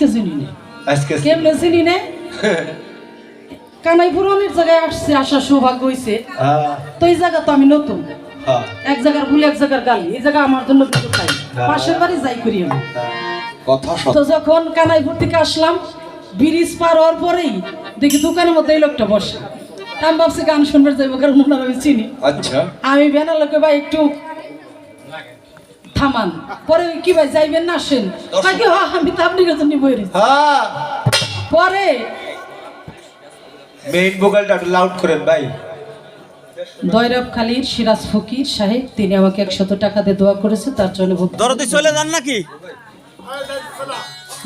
চিনি না আজকে কেমনে চিনি না? কানাইপুর অনেক জায়গায় আসছে আসার সৌভাগ্য হয়েছে হ্যাঁ, তো এই জায়গা তো আমি নতুন। হ্যাঁ, এক জায়গার ভুল এক জায়গার গালি। এই জায়গা আমার জন্য কিছু পাশের বাড়ি যাই করি আমি। কথা তো যখন কানাইপুর থেকে আসলাম ব্রিজ পার হওয়ার পরেই দেখি দোকানের মধ্যে এই লোকটা বসে। আমি ভাবছি গান শুনবার যাইব কারণ ওনার আমি চিনি। আচ্ছা। আমি ভ্যানের লোকে ভাই একটু থামান। পরে কি ভাই যাইবেন না আসেন? কয় কি, "হ্যাঁ, আমি তো আপনার জন্য বই রয়েছি হ্যাঁ। পরে মেইন ভোকালটা একটু লাউড করেন ভাই। দয়রব খালির সিরাজ ফকির সাহেব তিনি আমাকে একশত টাকা দিয়ে দোয়া করেছে তার জন্য দরদি চলে যান নাকি?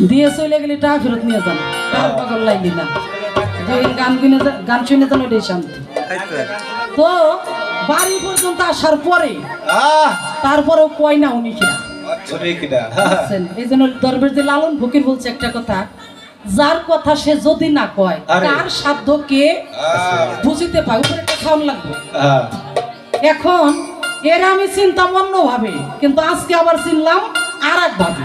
দিয়ে চলে গেলে টাকা ফেরত নিয়ে যান। টাকা পাগল লাগলি না দুই গান গুনে গান শুনে যান ওটাই শান্তি। তো বাড়ি পর্যন্ত আসার পরে তারপরেও কয় না উনি কিনা? বুঝছেন? এই জন্য দরবের যে লালন ফকির বলছে একটা কথা যার কথা সে যদি না কয় তার সাধ্য কে বুঝিতে পায়? উপরে একটা সাউন্ড লাগবে। হ্যাঁ এখন এর আমি চিন্তাম অন্যভাবে কিন্তু আজকে আবার চিনলাম আর এক ভাবে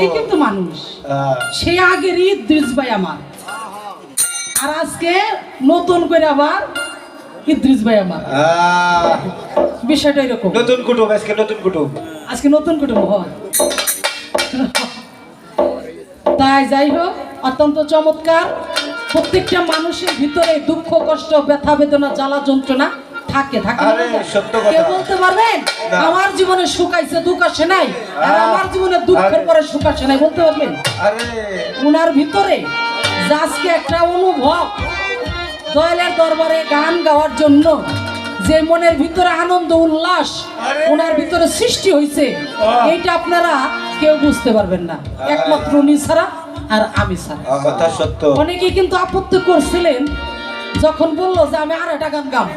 এই কিন্তু মানুষ। সে আগের ইদ্রিস ভাই আমার। আর আজকে নতুন করে আবার ইদ্রিস ভাই আমার। বিষয়টা এরকম। নতুন কুটুম আজকে নতুন কুটুম। আজকে নতুন কুটুম্ব হয়। তাই যাই হোক অত্যন্ত চমৎকার। প্রত্যেকটা মানুষের ভিতরে দুঃখ কষ্ট ব্যথা বেদনা জ্বালা যন্ত্রণা থাকে থাকে বলতে পারবেন? আমার জীবনে সুখ আইছে দুঃখ আসে নাই। আর আমার জীবনে দুঃখের পরে সুখ আসে নাই। বলতে পারবেন? ওনার ভিতরে আজকে একটা অনুভব দয়ালের দরবারে গান গাওয়ার জন্য যে মনের ভিতরে আনন্দ উল্লাস! ওনার ভিতরে সৃষ্টি হয়েছে! এইটা আপনারা কেউ বুঝতে পারবেন না। একমাত্র উনি ছাড়া আর আমি ছাড়া। অনেকেই কিন্তু আপত্তি করছিলেন যখন বলল যে আমি আর একটা গান গাবো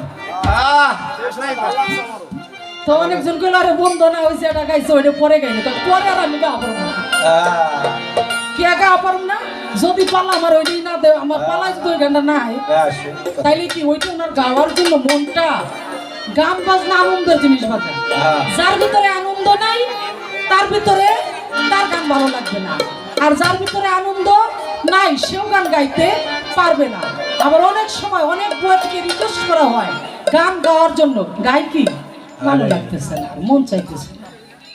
তো অনেকজন কইলো আরে বন্ধ না হয়েছে এটা গাইছে ওইটা পরে গাইনি। তো পরে আর আমি গাওয়া না। কে পারব না? যদি পালা আমার ওইটাই না দেয় আমার পালা যদি ওই গানটা না তাইলে কি ওইটা ওনার গাওয়ার জন্য মনটা? গান বাজনা আনন্দের জিনিস বাজে। হ্যাঁ। যার ভিতরে আনন্দ নাই তার ভিতরে তার গান ভালো লাগবে না। আর যার ভিতরে আনন্দ নাই সেও গান গাইতে পারবে না। আবার অনেক সময় অনেক বইকে রিকোয়েস্ট করা হয় গান গাওয়ার জন্য। গাই কি? ভালো লাগতেছে না মন চাইতেছে না।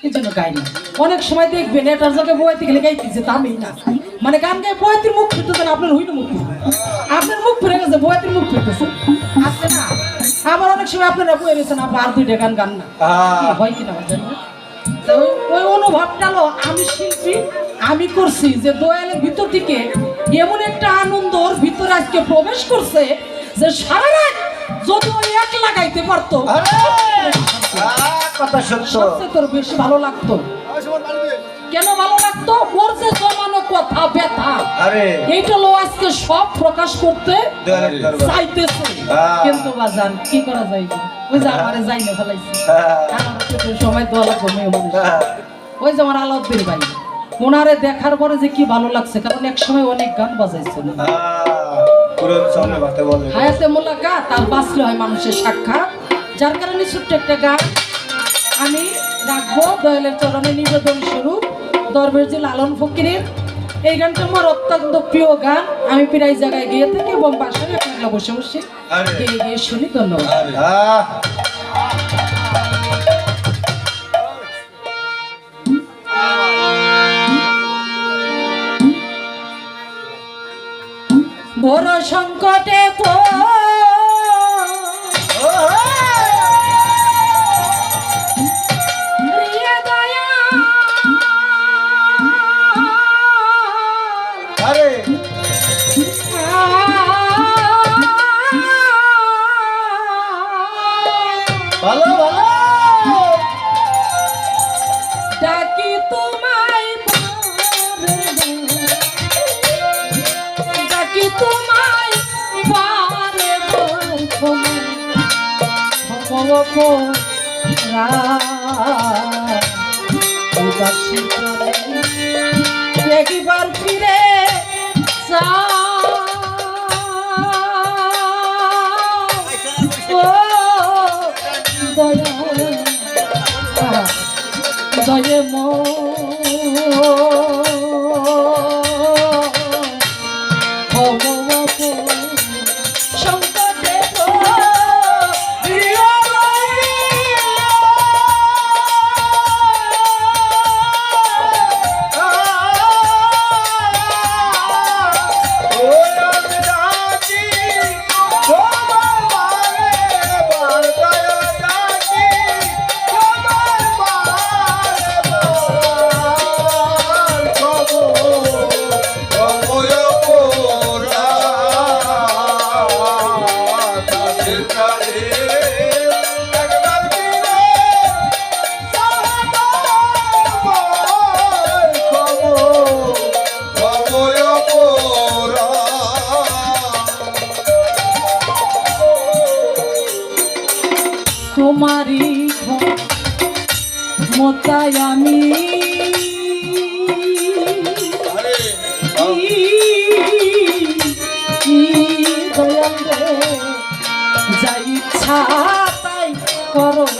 এই জন্য গাই না। অনেক সময় দেখবেন এটার জায়গায় বইতে গেলে গাইতেছে তা আমি না। মানে গান গায়ে বইতির মুখ ফিরতেছে না আপনার হইলে মুখ আপনার মুখ ফিরে গেছে বইতির মুখ ফিরতেছে। আছে না আবার অনেক সময় আপনারা বই রয়েছেন আপনার আর দুইটা গান গান না। হয় কিনা জানি। তো ওই- অনুভবটা হলো আমি শিল্পী আমি করছি যে দয়ালের ভিতর থেকে এমন একটা আনন্দ ওর ভিতরে আজকে প্রবেশ করছে যে সারা রাত যদি ওই এক লাগাইতে পারতো কথা সত্য। তোর বেশি ভালো লাগতো। কেন ভালো লাগতো? ওর যে জমানো কথা ব্যথা এইটা লো আজকে সব প্রকাশ করতে চাইতেছে। হ্যাঁ। কিন্তু বাজান কি করা যায়? ওই যে আমারে যাই না ফেলাইছে। হ্যাঁ, সময়। হ্যাঁ, ওই যে আমার আলাউদ্দিন ভাই ওনারে দেখার পরে যে কি ভালো লাগছে কারণ এক সময় অনেক গান বাজাইছিল। হায়াতে মোলাকাত আর বাঁচলে হয় মানুষের সাক্ষাৎ। যার কারণে ছোট্ট একটা গান আমি রাখব দয়ালের চরণে নিবেদন স্বরূপ দরবের যে লালন ফকিরের। এই গানটা আমার অত্যন্ত প্রিয় গান। আমি প্রায় জায়গায় গিয়ে থাকি এবং বাসায় একলা বসে বসে গিয়ে গিয়ে শুনি ধন্যবাদ। বড় সংকটে পড়িয়ে একবার ফিরে দয়া দয়ে মো তোমারই মতাই আমি যাই ইচ্ছা তাই করো।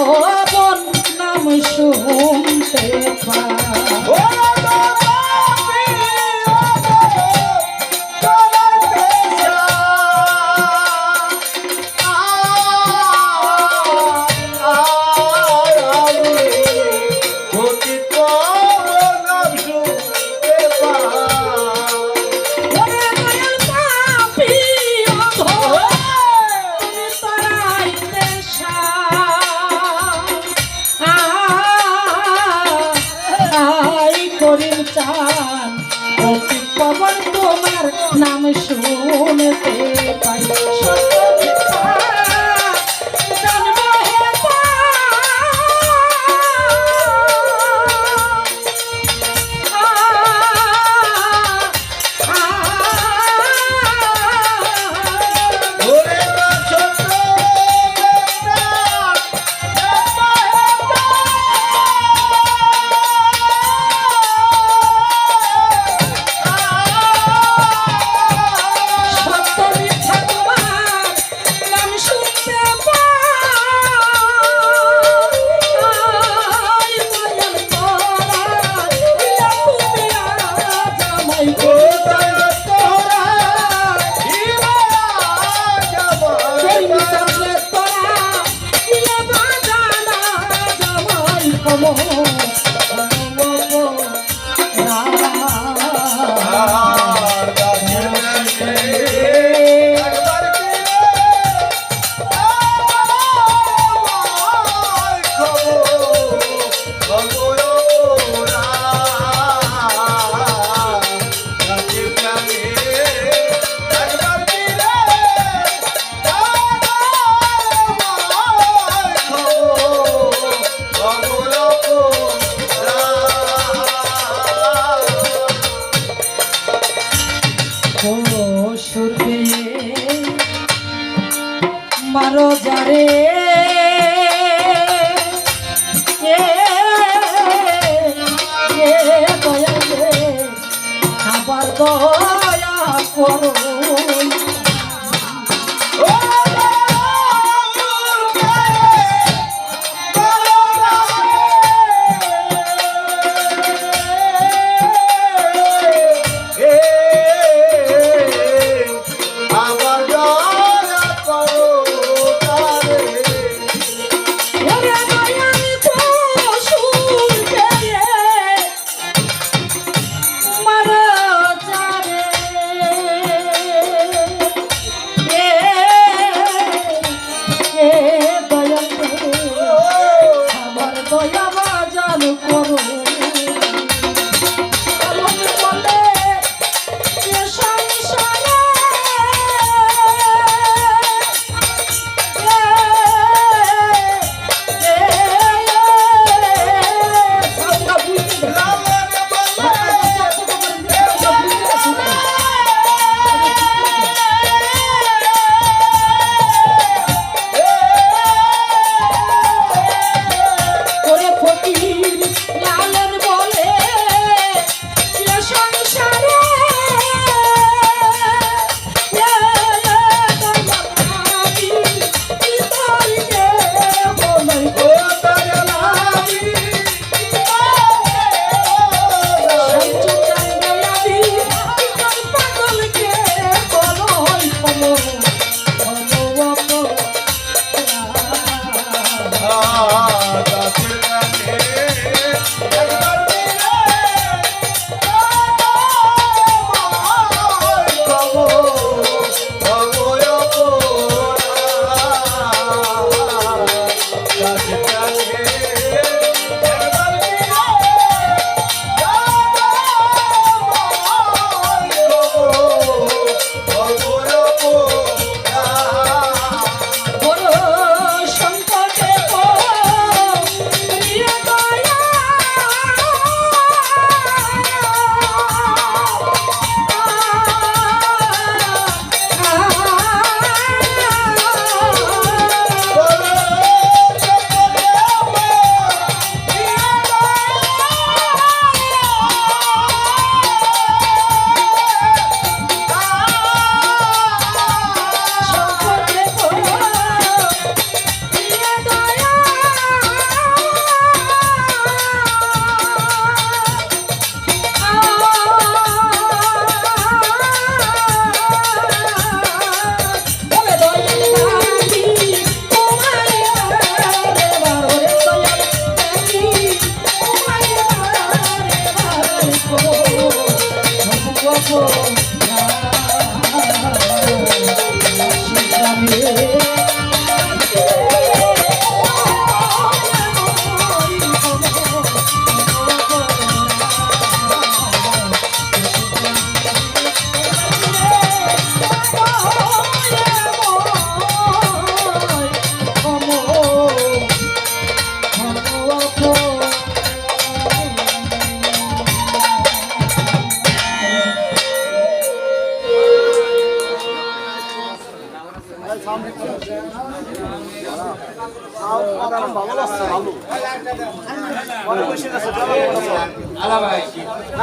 oh, আমারও যারে খাবার দয়া করো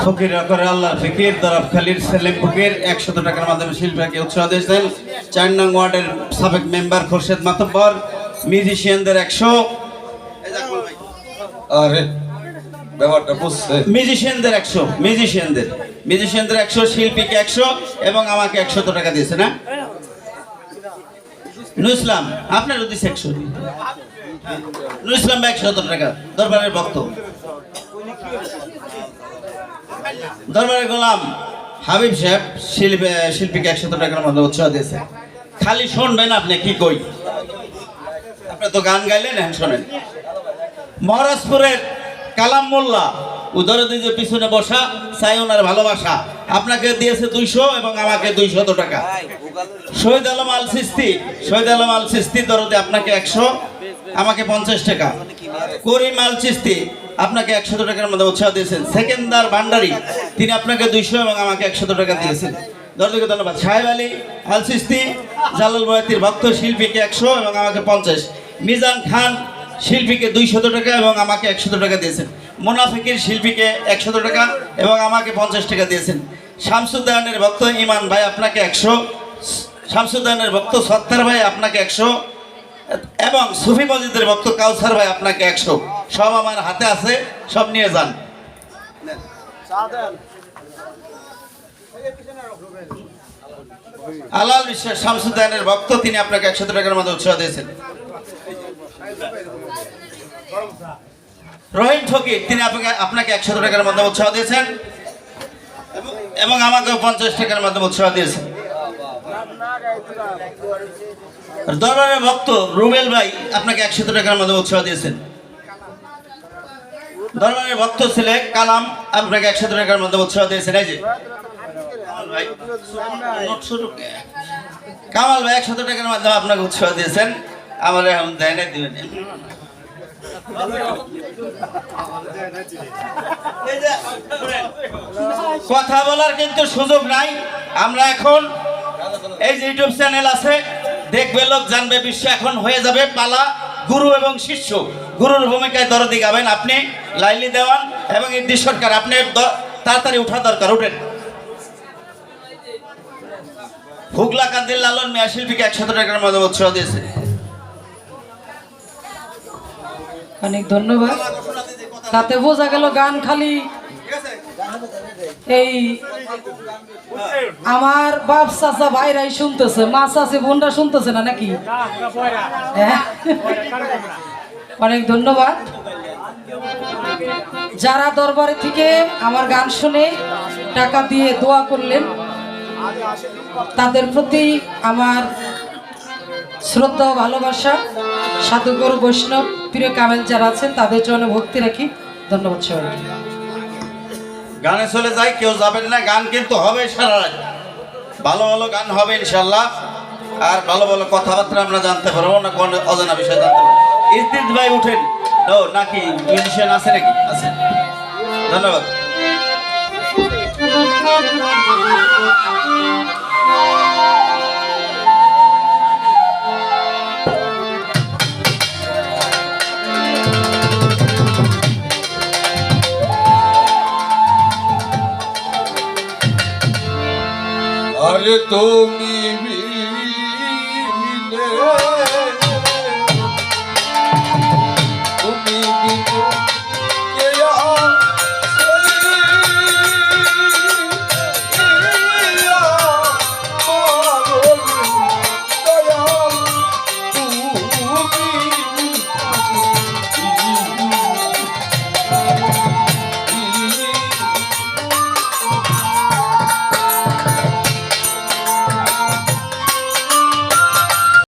ফকির করে আল্লাহ ফকির দরব খালির সেলিম ফকির, একশত টাকার মাধ্যমে শিল্পীকে উৎসাহ দিয়েছেন চার নং ওয়ার্ডের সাবেক মেম্বার খোরশেদ মাতব্বর, মিউজিশিয়ানদের একশো। আরে, ব্যাপারটা বুঝছে। মিউজিশিয়ানদের একশো, মিউজিশিয়ানদের। মিউজিশিয়ানদের একশো, শিল্পীকে একশো, এবং আমাকে একশত টাকা দিয়েছে, না? নুর ইসলাম আপনার দিচ্ছে একশো। নুর ইসলাম ভাই একশত টাকা, দরবারের বক্তব্য দরবারের গোলাম হাবিব সাহেব শিল্পী, শিল্পীকে একশত টাকার মধ্যে উৎসাহ দিয়েছে। খালি শুনবেন আপনি কি কই। আপনি তো গান গাইলেন হ্যাঁ শোনেন। মহারাজপুরের কালাম মোল্লা উদরদি যে পিছনে বসা, চাই ওনার ভালোবাসা। আপনাকে দিয়েছে দুইশো এবং আমাকে দুইশত টাকা। শহীদ আলম আল সিস্তি, শহীদ আলম আল সিস্তি দরদে আপনাকে একশো, আমাকে পঞ্চাশ টাকা। করিম আল চিস্তি আপনাকে একশত টাকার মধ্যে উৎসাহ দিয়েছেন। সেকেন্দার ভান্ডারি, তিনি আপনাকে দুইশো এবং আমাকে একশত টাকা দিয়েছেন। দর্শককে ধন্যবাদ। সাহেব আলী আল সিস্তি জালাল বয়াতির ভক্ত শিল্পীকে একশো এবং আমাকে পঞ্চাশ। মিজান খান শিল্পীকে দুইশত টাকা এবং আমাকে একশত টাকা দিয়েছেন। মোনাফিকের শিল্পীকে একশত টাকা এবং আমাকে পঞ্চাশ টাকা দিয়েছেন। শামসুদ্দানের ভক্ত ইমান ভাই আপনাকে একশো। শামসুদ্দানের ভক্ত সত্তার ভাই আপনাকে একশো। এবং সুফি মজিদের ভক্ত কাউসার ভাই আপনাকে একশো। সব আমার হাতে আছে, সব নিয়ে যান। আলাল বিশ্বাস শামসুদ্দানের ভক্ত, তিনি আপনাকে একশত টাকার মধ্যে উৎসাহ দিয়েছেন। রহিম ফকির, তিনি আপনাকে আপনাকে একশত টাকার মধ্যে উৎসাহ দিয়েছেন। এবং- আমাকে পঞ্চাশ টাকার মাধ্যমে উৎসাহ দিয়েছেন। দরবারের ভক্ত রুবেল ভাই আপনাকে একশো টাকার মধ্যে উৎসাহ দিয়েছেন। দরবারের ভক্ত ছেলে কালাম আপনাকে একশত টাকার মধ্যে উৎসাহ দিয়েছেন এই যে। কামাল ভাই, একশত টাকার মাধ্যমে আপনাকে উৎসাহ দিয়েছেন? আমার এখন দেয় না দিবেন কথা বলার কিন্তু সুযোগ নাই। আমরা এখন এই যে ইউটিউব চ্যানেল আছে দেখবে লোক জানবে বিশ্ব এখন হয়ে যাবে পালা। গুরু এবং শিষ্য গুরুর ভূমিকায় দরদি গাবেন আপনি লাইলি দেওয়ান এবং ইদ্দিস সরকার আপনি তাড়াতাড়ি উঠা দরকার উঠেন। হুগলা কান্দিল লালন মিয়া শিল্পীকে একশত টাকার মধ্যে উৎসাহ দিয়েছে। অনেক ধন্যবাদ। তাতে বোঝা গেল গান খালি এই আমার বাপ চাচা ভাইরাই শুনতেছে মা চাচি বোনরা শুনতেছে না নাকি? হ্যাঁ। অনেক ধন্যবাদ। যারা দরবারে থেকে আমার গান শুনে টাকা দিয়ে দোয়া করলেন তাদের প্রতি আমার শ্রদ্ধা ভালোবাসা। সাধুগুর বৈষ্ণব প্রিয় কামেল যারা আছেন তাদের জন্য ভক্তি রাখি। ধন্যবাদ সবাইকে। গানে চলে যায়, কেউ যাবেন না, গান কিন্তু হবে সারা রাত। ভালো ভালো গান হবে ইনশাল্লাহ আর ভালো ভালো কথাবার্তা আমরা জানতে পারব না কোন অজানা বিষয় জানতে পারব। ইস্তিত ভাই উঠেন। ও, নাকি মিউজিশিয়ান আছে নাকি? আছে। ধন্যবাদ। আর তুমি